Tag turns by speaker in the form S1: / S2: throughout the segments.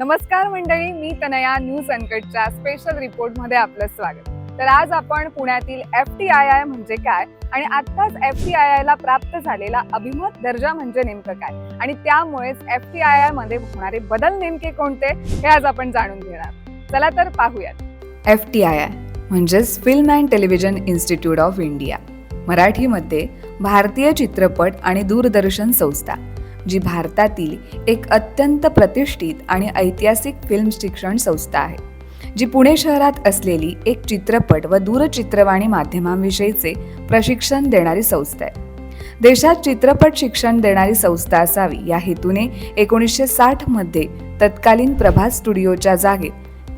S1: नमस्कार मंडळी मी Tanaya news अनकटच्या special रिपोर्टमध्ये आपलं स्वागत. तर आज आपण पुण्यातील एफ टी आय आय म्हणजे काय आणि आत्ताच एफ टी आय आय ला प्राप्त झालेला अभिमत दर्जा म्हणजे नेमकं काय? आणि त्यामुळेच एफ टी आय आयमध्ये होणारे बदल नेमके कोणते हे आज आपण जाणून घेणार. चला तर पाहूयात. एफ टी आय आय म्हणजेच film and television institute of India. मराठीमध्ये भारतीय चित्रपट आणि दूरदर्शन संस्था. जी भारतातील एक अत्यंत प्रतिष्ठित आणि ऐतिहासिक फिल्म शिक्षण संस्था आहे जी पुणे शहरात असलेली एक चित्रपट व दूरचित्रवाणी माध्यमांविषयीचे प्रशिक्षण देणारी संस्था आहे. देशात चित्रपट शिक्षण देणारी संस्था असावी या हेतूने एकोणीसशे साठमध्ये तत्कालीन प्रभात स्टुडिओच्या जागेत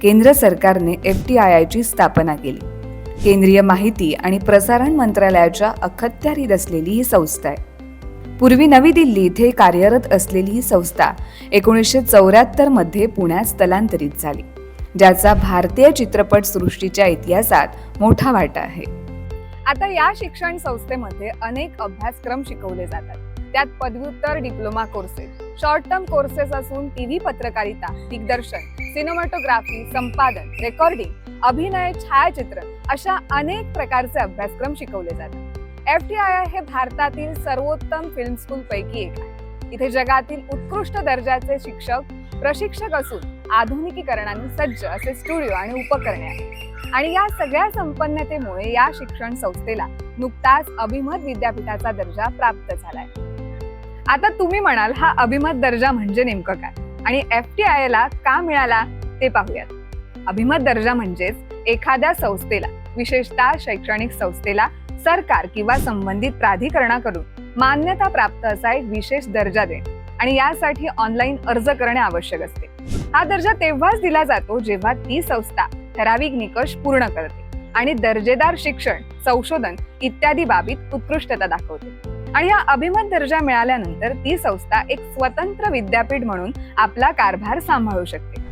S1: केंद्र सरकारने एफ टी आय आयची स्थापना केली. केंद्रीय माहिती आणि प्रसारण मंत्रालयाच्या अखत्यारीत असलेली ही संस्था आहे. पूर्वी नवी दिल्ली इथे कार्यरत असलेली ही संस्था एकोणीसशे चौऱ्याहत्तरमध्ये पुण्यात स्थलांतरित झाली ज्याचा भारतीय चित्रपट सृष्टीच्या इतिहासात मोठा वाटा आहे. आता या शिक्षण संस्थेमध्ये अनेक अभ्यासक्रम शिकवले जातात. त्यात पदव्युत्तर diploma courses short term courses असून टीव्ही पत्रकारिता दिग्दर्शन सिनेमॅटोग्राफी संपादन रेकॉर्डिंग अभिनय छायाचित्र अशा अनेक प्रकारचे अभ्यासक्रम शिकवले जातात. एफ टी आय आय हे भारतातील सर्वोत्तम फिल्म स्कूल पैकी एक आहे. इथे जगातील उत्कृष्ट दर्जाचे शिक्षक प्रशिक्षक असून आधुनिकीकरणाने सज्ज असे स्टुडिओ आणि उपकरणे आहेत. आणि या सगळ्या संपन्नतेमुळे या शिक्षण संस्थेला नुकताच अभिमत विद्यापीठाचा दर्जा प्राप्त झालाय. आता तुम्ही म्हणाल हा अभिमत दर्जा म्हणजे नेमकं काय? आणि एफ टी आय ला का मिळाला? ते पाहूयात. अभिमत दर्जा म्हणजेच एखाद्या संस्थेला विशेषतः शैक्षणिक संस्थेला सरकार किंवा संबंधित प्राधिकरणाकडून मान्यता प्राप्त असा एक विशेष दर्जा देणे आणि यासाठी ऑनलाईन अर्ज करणे आवश्यक असते. हा दर्जा तेव्हाच दिला जातो जेव्हा ती संस्था ठराविक निकष पूर्ण करते आणि दर्जेदार शिक्षण संशोधन इत्यादी बाबीत उत्कृष्टता दाखवते. आणि हा अभिमत दर्जा मिळाल्यानंतर ती संस्था एक स्वतंत्र विद्यापीठ म्हणून आपला कारभार सांभाळू शकते.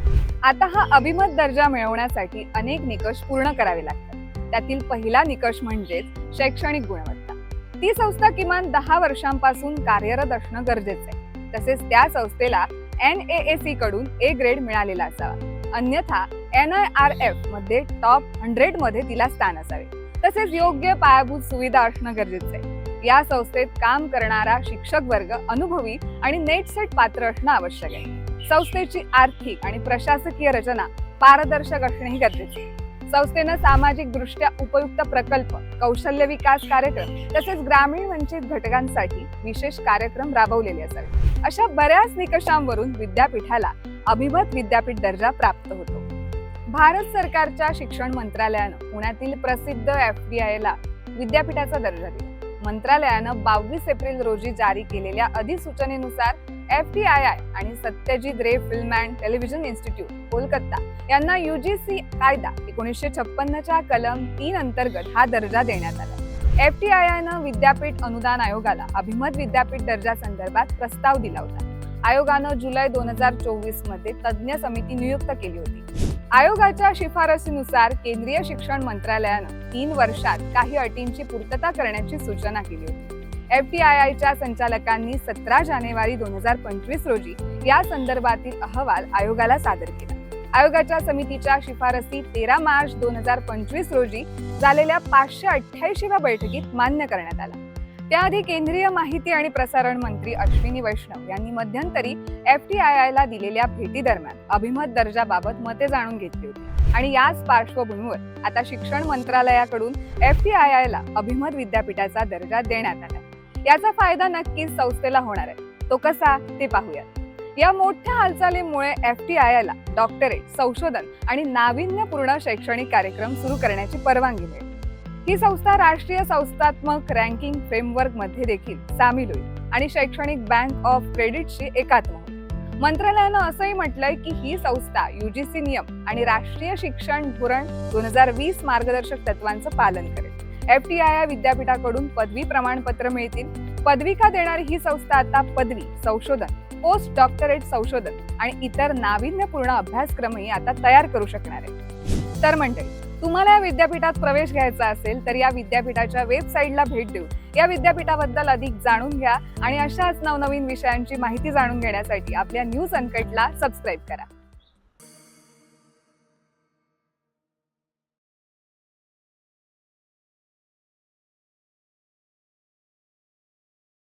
S1: आता हा अभिमत दर्जा मिळवण्यासाठी अनेक निकष पूर्ण करावे लागतात. त्यातील पहिला निकष म्हणजेच शैक्षणिक गुणवत्ता. ती संस्था किमान दहा वर्षांपासून कार्यरत असणं गरजेचं आहे. तसेच त्या संस्थेला एन ए सी कडून ए ग्रेड मिळालेला असावा. अन्यथा एन आय आर एफमध्ये टॉप हंड्रेडमध्ये तिला स्थान असावे. तसेच योग्य पायाभूत सुविधा असणं गरजेचं आहे. या संस्थेत काम करणारा शिक्षक वर्ग अनुभवी आणि नेटसेट पात्र असणं आवश्यक आहे. संस्थेची आर्थिक आणि प्रशासकीय रचना पारदर्शक असणेही गरजेचे आहे. संस्थेनं सामाजिक दृष्ट्या उपयुक्त प्रकल्प कौशल्य विकास कार्यक्रम तसेच ग्रामीण वंचित घटकांसाठी विशेष कार्यक्रम राबवलेले असावे. अशा बऱ्याच निकषांवरून विद्यापीठाला अभिमत विद्यापीठ दर्जा प्राप्त होतो. भारत सरकारच्या शिक्षण मंत्रालयानं पुण्यातील प्रसिद्ध एफ डी आय ला विद्यापीठाचा दर्जा दिला. मंत्रालयानं बावीस एप्रिल रोजी जारी केलेल्या अधिसूचनेनुसार एफ टी आय आय आणि Satyajit Ray film and television institute Kolkata. यांना युजीसी कायदा एकोणीसशे छप्पन्नच्या कलम तीन अंतर्गत हा दर्जा देण्यात आला. एफ टी आय आयनं विद्यापीठ अनुदान आयोगाला अभिमत विद्यापीठ दर्जा संदर्भात प्रस्ताव दिला होता. आयोगानं जुलै दोन हजार चोवीसमध्ये तज्ज्ञ समिती नियुक्त केली होती. आयोगाच्या शिफारसीनुसार केंद्रीय शिक्षण मंत्रालयानं तीन वर्षात काही अटींची पूर्तता करण्याची सूचना केली होती. एफ टी आय आयच्या संचालकांनी सतरा जानेवारी दोन हजार पंचवीस रोजी या संदर्भातील अहवाल आयोगाला सादर केला. आयोगाच्या समितीच्या शिफारसी तेरा मार्च दोन हजार पंचवीस रोजी झालेल्या पाचशे अठ्ठ्याऐंशीव्या बैठकीत मान्य करण्यात आला. त्याआधी केंद्रीय माहिती आणि प्रसारण मंत्री अश्विनी वैष्णव यांनी मध्यंतरी एफ टी आय आयला दिलेल्या भेटी दरम्यान अभिमत दर्जाबाबत मते जाणून घेतली होती. आणि याच पार्श्वभूमीवर आता शिक्षण मंत्रालयाकडून एफ टी आय आयला अभिमत विद्यापीठाचा दर्जा देण्यात आला. याचा फायदा नक्कीच संस्थेला होणार आहे. तो कसा ते पाहूयात या मोठ्या हालचालीमुळे एफ टी आय आयला डॉक्टरेट संशोधन आणि नाविन्यपूर्ण शैक्षणिक कार्यक्रम सुरू करण्याची परवानगी मिळेल. ही संस्था राष्ट्रीय संस्थात्मक रँकिंग फ्रेमवर्कमध्ये देखील सामील होईल आणि शैक्षणिक बँक ऑफ क्रेडिटशी एकात्म होईल. मंत्रालयानं असंही म्हटलंय की ही संस्था युजीसी नियम आणि राष्ट्रीय शिक्षण धोरण दोन हजार वीस मार्गदर्शक तत्वांचं पालन करेल. एफ टी आय विद्यापीठाकडून पदवी प्रमाणपत्र मिळतील. पदविका देणारी ही संस्था आता पदवी संशोधन पोस्ट डॉक्टरेट संशोधन आणि इतर नाविन्यपूर्ण अभ्यासक्रमही आता तयार करू शकणार आहे. तर मंडळी तुम्हाला या विद्यापीठात प्रवेश घ्यायचा असेल तर या विद्यापीठाच्या वेबसाईटला भेट देऊन या विद्यापीठाबद्दल अधिक जाणून घ्या आणि अशाच नवनवीन विषयांची माहिती जाणून घेण्यासाठी आपल्या न्यूज अनकटला सबस्क्राईब करा.